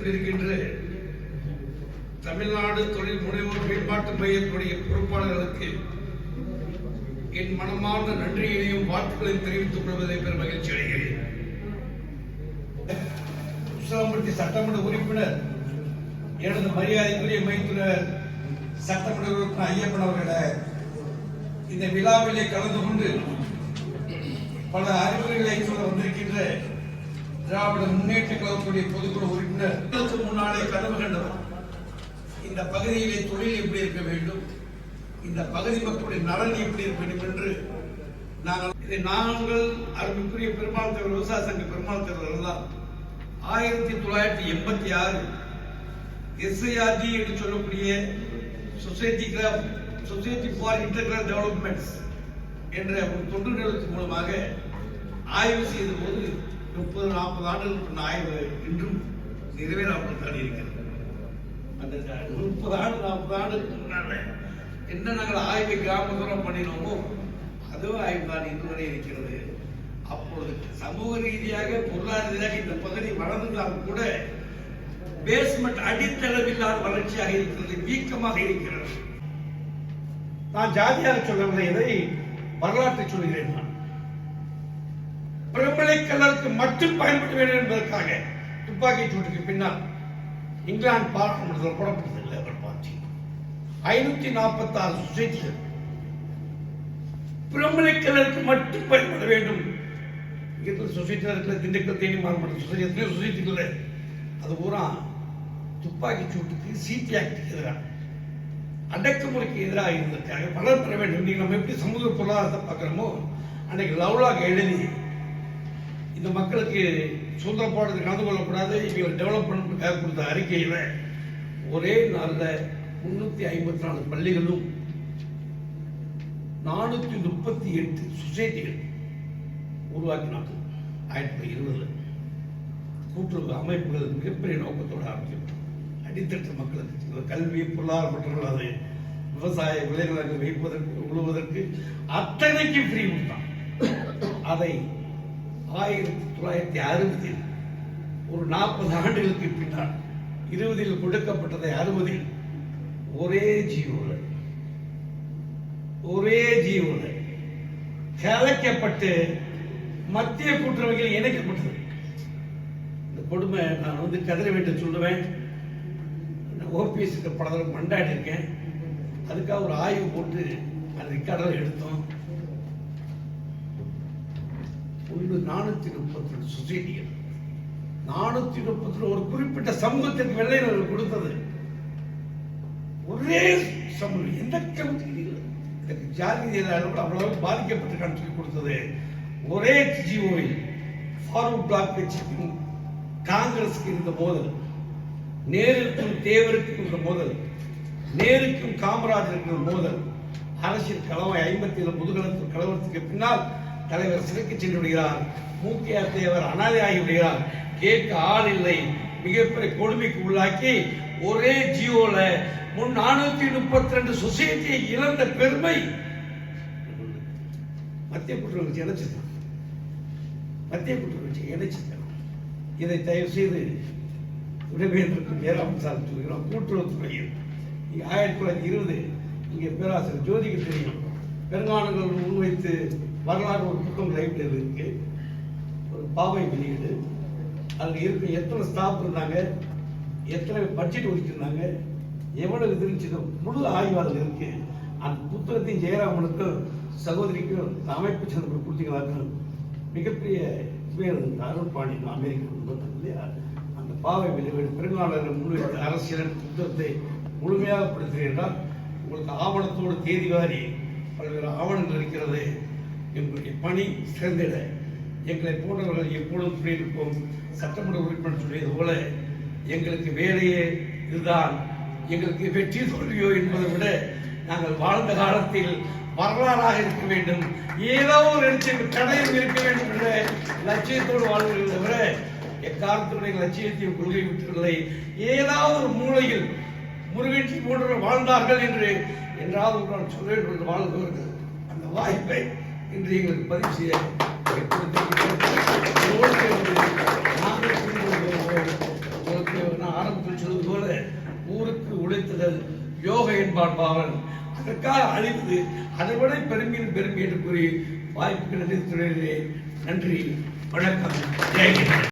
கொண்டிருக்கின்ற தமிழ்நாடு தொழில் முனைவோர் மேம்பாட்டு மையத்துடைய பொறுப்பாளர்களுக்கு என் மனமார்ந்த நன்றியினையும் வாழ்த்துக்களையும் தெரிவித்துக் கொள்வதை பெரும் மகிழ்ச்சி அடைகிறேன். உற்சாகப்படுத்தி சட்டமன்ற உறுப்பினர் எனது மரியாதைக்குரிய மைத்துனர் சட்டமன்ற உறுப்பினர் ஐயப்பன் அவர்களை இந்த விழாவிலே கலந்து கொண்டு பல அறிவுரைகளை சொல்ல வந்திருக்கின்ற திராவிட முன்னேற்ற கழகத்துடைய பொதுக்குழு முன்னாலே கனவு கண்டவர் இந்த பகுதியிலே தொழில் எப்படி இருக்க வேண்டும்? இந்த பகுதி மக்களுடைய நலன் எப்படி இருக்க வேண்டும் என்று நாங்கள் இதை நாங்கள் அருமைக்குரிய பெருமாள் தலைவர் விவசாய சங்க பெருமாள் தலைவர் தான் ஆயிரத்தி தொள்ளாயிரத்தி எண்பத்தி ஆறு எஸ்ஐஆர்டி என்று சொல்லக்கூடிய சொசைட்டி கிராப் சொசைட்டி ஃபார் இன்டர்கிரல் டெவலப்மெண்ட்ஸ் என்ற ஒரு தொண்டு நிறுவனத்தின் மூலமாக ஆய்வு செய்த போது முப்பது நாற்பது ஆண்டுகளுக்கு ஆய்வு இன்றும் நிறைவேறாமல் தான் இருக்கிறது அந்த முப்பது ஆண்டு நாற்பது ஆண்டுக்கு முன்னால. என்ன நாங்கள் ஆய்வை கிராமப்புறம் பண்ணினோமோ அதுவும் ஆய்வு தான் இன்று வரை இருக்கிறது. அப்பொழுது சமூக ரீதியாக பொருளாதார ரீதியாக இந்த பகுதி வளர்ந்தாலும் கூட பேஸ்மெண்ட் அடித்தளவில்லாத வளர்ச்சியாக இருக்கிறது வீக்கமாக இருக்கிறது. நான் ஜாதியாக சொல்லவில்லை இதை வரலாற்றை சொல்கிறேன் நான். பிரபலை கலருக்கு மட்டும் பயன்பட வேண்டும் என்பதற்காக துப்பாக்கி சூட்டுக்கு பின்னால் இங்கிலாந்து பாராளுமன்றத்தில் போடப்பட்டது லேபர் பார்ட்டி ஐநூத்தி நாற்பத்தி ஆறு சொசைட்டிகள். பிரபலை மட்டும் பயன்பட வேண்டும். இங்கே சொசைட்டியில் இருக்கிற திண்டுக்கல் தேனி மாவட்ட சொசைட்டி எத்தனையோ சொசைட்டிகள் அது பூரா துப்பாக்கி சூட்டுக்கு சிபி ஆக்டுக்கு எதிராக அடக்குமுறைக்கு எதிராக இருந்ததுக்காக பலர் பெற வேண்டும். நீங்க நம்ம எப்படி சமூக பொருளாதாரத்தை பார்க்குறோமோ அன்னைக்கு லவ்லாக எழுதி இந்த மக்களுக்கு சுதந்திர போராட்டத்தில் கலந்து கொள்ளக்கூடாது. இவங்க டெவலப் கொடுத்த அறிக்கையில் ஒரே நாளில் முன்னூற்றி ஐம்பத்தி நாலு பள்ளிகளும் நானூற்றி முப்பத்தி எட்டு சொசைட்டிகள் உருவாக்கினாங்க ஆயிரத்தி தொள்ளாயிரத்தி இருபதுல கூட்டுறவு அமைப்புகள் மிகப்பெரிய நோக்கத்தோடு ஆரம்பிக்கும் அடித்தட்டு மக்களுக்கு கல்வி பொருளாதார மற்றவர்கள் அதை விவசாய விளைநிலங்கள் வைப்பதற்கு உழுவதற்கு அத்தனைக்கும் ஃப்ரீ கொடுத்தான் அதை ஆயிரத்தி தொள்ளாயிரத்தி அறுபதில் ஒரு நாற்பது ஆண்டுகளுக்கு பின்னால் இருபதில் கொடுக்கப்பட்டதை அறுபதில் ஒரே ஜீவோல ஒரே ஜீவோல கலைக்கப்பட்டு மத்திய கூட்டுறவைகள் இணைக்கப்பட்டது. இந்த கொடுமை நான் வந்து கதிரை வீட்டை சொல்லுவேன். ஓபிஎஸ்க்கு படத்தில் மண்டாடி இருக்கேன். அதுக்காக ஒரு ஆய்வு போட்டு அந்த ரெக்கார்டெல்லாம் எடுத்தோம். ஒன்று நானூத்தி முப்பத்தி ரெண்டு சொசைட்டிகள் நானூத்தி முப்பத்தி ஒரு குறிப்பிட்ட சமூகத்திற்கு வெள்ளையர்கள் கொடுத்தது. ஒரே சமூகம். எந்த சமூகத்துக்கு ஜாதி கூட அவ்வளவு பாதிக்கப்பட்டிருக்கான்னு சொல்லி கொடுத்தது. ஒரே ஜிஓவில் ஃபார்வர்ட் பிளாக் கட்சிக்கும் காங்கிரஸுக்கு இருந்த மோதல். நேருக்கும் தேவருக்கும் இருந்த மோதல். நேருக்கும் காமராஜருக்கும் மோதல். அரசியல் கலவை ஐம்பத்தி ஏழு முதுகலத்தில் கலவரத்துக்கு பின்னால் தலைவர் சிறைக்கு சென்று விடுகிறார். மூக்கையார் தேவர் அனாதையாகி விடுகிறார். கேட்க ஆள் இல்லை. மிகப்பெரிய கொடுமைக்கு உள்ளாக்கி ஒரே ஜியோல முன் நானூத்தி முப்பத்தி ரெண்டு சொசைட்டியை இழந்த பெருமை. மத்திய குற்றவாளி இணைச்சிருக்கான். மத்திய குற்றவாளி இணைச்சிருக்கான். இதை தயவு செய்து உடமையிற்கு ஏராளம் சார் சொல்கிறோம் கூட்டுறவுத்துறையில் இங்கே ஆயிரத்தி தொள்ளாயிரத்தி இருபது இங்கே பேராசிரியர் ஜோதிக்கு தெரியும். பெருங்கானங்கள் முன்வைத்து வரலாறு ஒரு புத்தகம் லைப்ரரி இருக்கு. ஒரு பாவை வெளியீடு. அதில் இருக்க எத்தனை ஸ்டாஃப் இருந்தாங்க? எத்தனை பட்ஜெட் ஒதுக்கியிருந்தாங்க? எவ்வளவு இருந்துச்சு? முழு ஆய்வு அதில் இருக்கு. அந்த புத்தகத்தையும் ஜெயராமனுக்கும் சகோதரிக்கும் அமைப்பு சேர்ந்து கொடுத்தீங்களாக்கும் மிகப்பெரிய பேர் அருள்பாணி அமெரிக்க குடும்பத்தில். இல்லையா அந்த பாவை வெளியீடு பெருங்கானர்கள் முன்வைத்த அரசியல் புத்தகத்தை முழுமையாக படுத்துகிறீர்கள் உங்களுக்கு ஆவணத்தோடு தேதி வாரி பல்வேறு ஆவணங்கள் இருக்கிறது. எங்களுடைய பணி சிறந்திட எங்களை போன்றவர்கள் எப்பொழுதும் குடியிருப்போம். சட்டமன்ற உறுப்பினர் சொல்லியது போல எங்களுக்கு வேலையே இதுதான். எங்களுக்கு வெற்றி தோல்வியோ என்பதை விட நாங்கள் வாழ்ந்த காலத்தில் வரலாறாக இருக்க வேண்டும். ஏதோ ஒரு லட்சியம் இருக்க வேண்டும் என்ற லட்சியத்தோடு வாழ்வதை தவிர எக்காலத்துடைய லட்சியத்தையும் கொள்கை விட்டுவிடலை ஏதாவது ஒரு மூலையில் முருகன் போன்றவர் வாழ்ந்தார்கள் என்று என்றாவது ஒரு சொல்ல வேண்டும் என்று வாழ்ந்தவர்கள் அந்த வாய்ப்பை இன்று எங்களுக்கு பதிவு செய்ய நான் ஆரம்பத்தில் சொல்வது போல ஊருக்கு உழைத்தல் யோக என்பான் பாவன். அதற்காக அழிவது அதை விட பெருமையின் பெருமை என்று கூறி வாய்ப்பு நன்றி நன்றி. வணக்கம். ஜெயகிரி